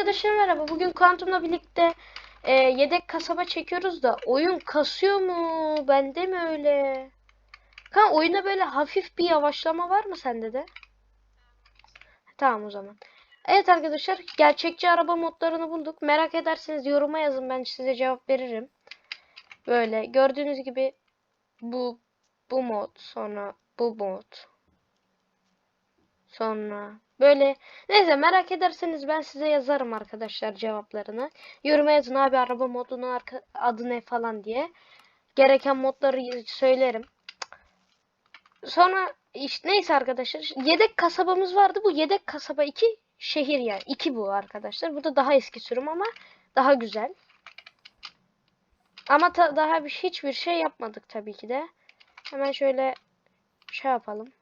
arkadaşlar merhaba. Bugün Kuantum'la birlikte e, yedek kasaba çekiyoruz da oyun kasıyor mu? Bende mi öyle? Kan oyunda böyle hafif bir yavaşlama var mı sende de? Tamam o zaman. Evet arkadaşlar gerçekçi araba modlarını bulduk. Merak ederseniz yoruma yazın ben size cevap veririm. Böyle gördüğünüz gibi bu bu mod sonra bu mod sonra böyle neyse merak ederseniz ben size yazarım arkadaşlar cevaplarını. Yoruma yazın abi araba modunun adı ne falan diye. Gereken modları söylerim. Sonra işte neyse arkadaşlar yedek kasabamız vardı. Bu yedek kasaba 2 şehir yani. 2 bu arkadaşlar. Bu da daha eski sürüm ama daha güzel. Ama daha bir hiçbir şey yapmadık tabii ki de. Hemen şöyle şey yapalım.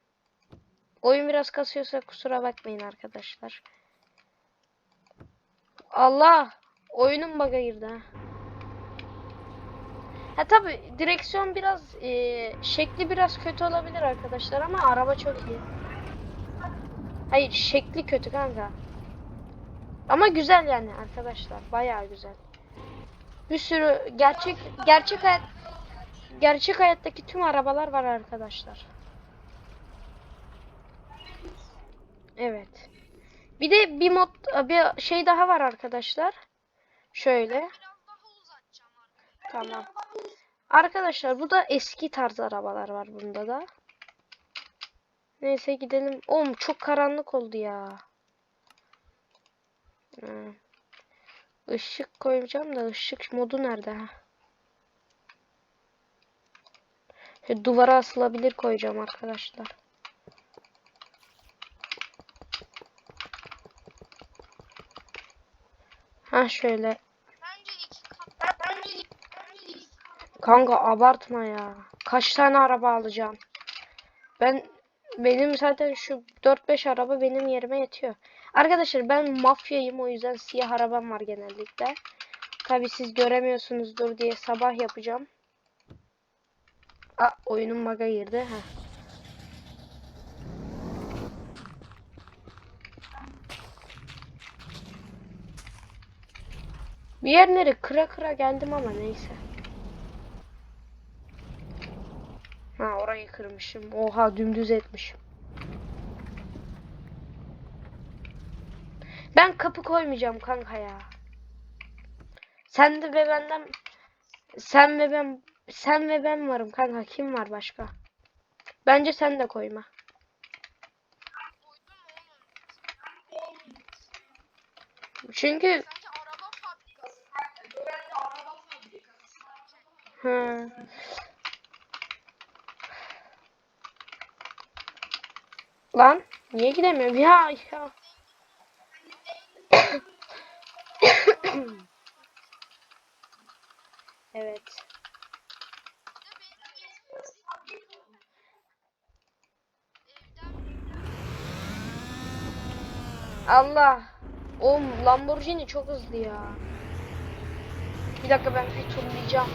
Oyun biraz kasıyorsa kusura bakmayın arkadaşlar. Allah! Oyunun bug'a girdi ha. Ha tabi direksiyon biraz e, şekli biraz kötü olabilir arkadaşlar ama araba çok iyi. Hayır şekli kötü kanka. Ama güzel yani arkadaşlar bayağı güzel. Bir sürü gerçek gerçek hayat gerçek hayattaki tüm arabalar var arkadaşlar. Evet. Bir de bir mod bir şey daha var arkadaşlar. Şöyle. Tamam. Arkadaşlar bu da eski tarz arabalar var bunda da. Neyse gidelim. Oğlum çok karanlık oldu ya. Işık koyacağım da ışık modu nerede ha? Duvara asılabilir koyacağım arkadaşlar. Ha şöyle. Kanka abartma ya. Kaç tane araba alacağım? Ben benim zaten şu 4-5 araba benim yerime yetiyor. Arkadaşlar ben mafyayım o yüzden siyah arabam var genellikle. Tabi siz göremiyorsunuzdur diye sabah yapacağım. Aa oyunun bug'a girdi. Heh. Bir yerleri kıra kıra geldim ama neyse. Ha orayı kırmışım. Oha dümdüz etmişim. Ben kapı koymayacağım kanka ya. Sen de ve benden sen ve ben sen ve ben varım kanka. Kim var başka? Bence sen de koyma. Çünkü hı. Lan niye gidemiyorum ya ya. evet. Allah. Oğlum Lamborghini çok hızlı ya. Bir dakika ben bir turlayacağım.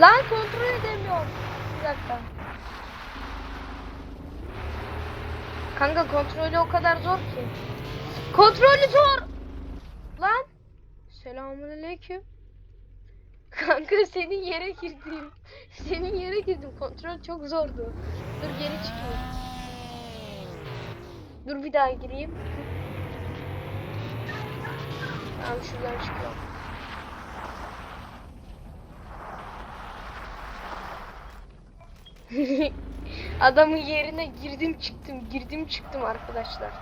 Lan Bir dakika. Kanka kontrolü o kadar zor ki. Kontrolü zor. Lan. Selamünaleyküm. Kanka senin yere girdim. Senin yere girdim. Kontrol çok zordu. Dur geri çıkayım. Dur bir daha gireyim. Tamam şuradan çıkıyorum. Adamın yerine girdim çıktım girdim çıktım arkadaşlar.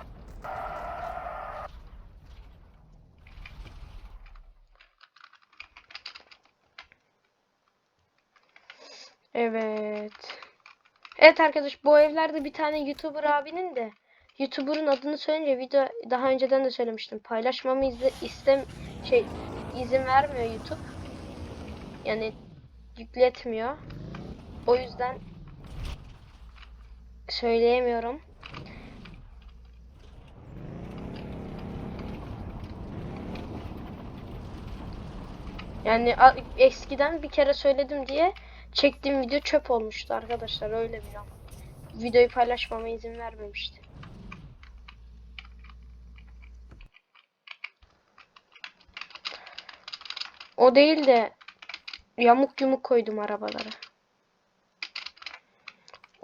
Evet. Evet arkadaş bu evlerde bir tane YouTuber abinin de YouTuber'ın adını söyleyince video daha önceden de söylemiştim. Paylaşmamı izle, istem şey izin vermiyor YouTube. Yani yükletmiyor. O yüzden söyleyemiyorum. Yani eskiden bir kere söyledim diye çektiğim video çöp olmuştu arkadaşlar öyle bir an. Videoyu paylaşmama izin vermemişti. O değil de yamuk yumuk koydum arabalara.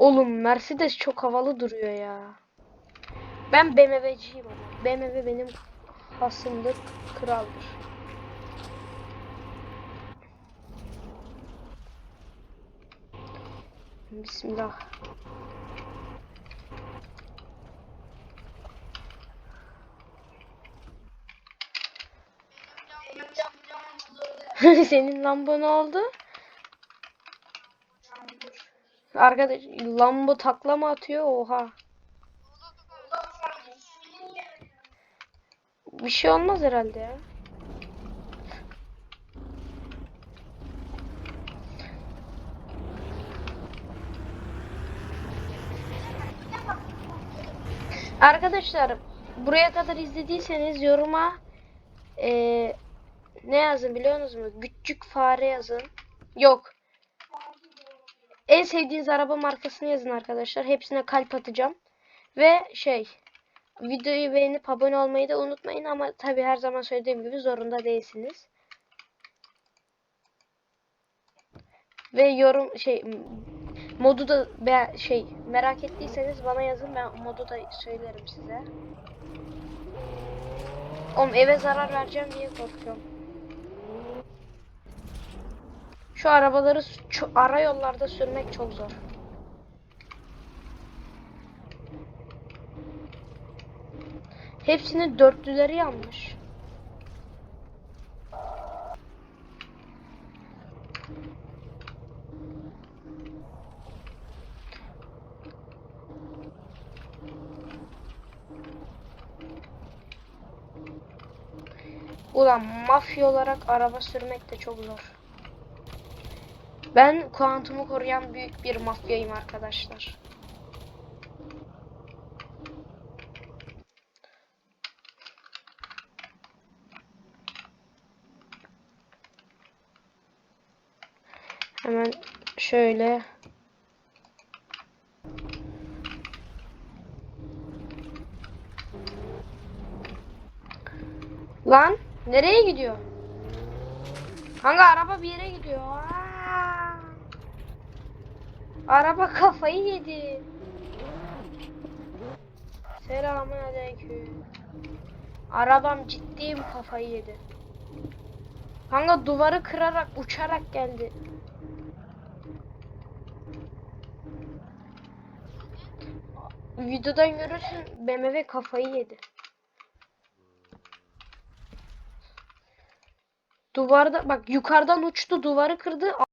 Oğlum Mercedes çok havalı duruyor ya. Ben BMW'ciyim ama. BMW benim hasımdır, kraldır. Bismillah. Senin Lambo ne oldu? Arkadaş Lambo takla mı atıyor? Oha. Bir şey olmaz herhalde ya. Arkadaşlar buraya kadar izlediyseniz yoruma eee, ne yazın biliyor musunuz? Küçük fare yazın. Yok. En sevdiğiniz araba markasını yazın arkadaşlar. Hepsine kalp atacağım. Ve şey videoyu beğenip abone olmayı da unutmayın ama tabi her zaman söylediğim gibi zorunda değilsiniz. Ve yorum şey modu da be, şey merak ettiyseniz bana yazın ben modu da söylerim size. Oğlum eve zarar vereceğim diye korkuyorum. Şu arabaları ço- ara yollarda sürmek çok zor. Hepsinin dörtlüleri yanmış. Ulan mafya olarak araba sürmek de çok zor. Ben kuantumu koruyan büyük bir mafyayım arkadaşlar. Hemen şöyle Lan nereye gidiyor? Kanka araba bir yere gidiyor. Aa! Araba kafayı yedi. Selamun aleyküm. Arabam ciddiyim kafayı yedi. Kanka duvarı kırarak uçarak geldi. Videodan görürsün BMW kafayı yedi. Duvarda bak yukarıdan uçtu duvarı kırdı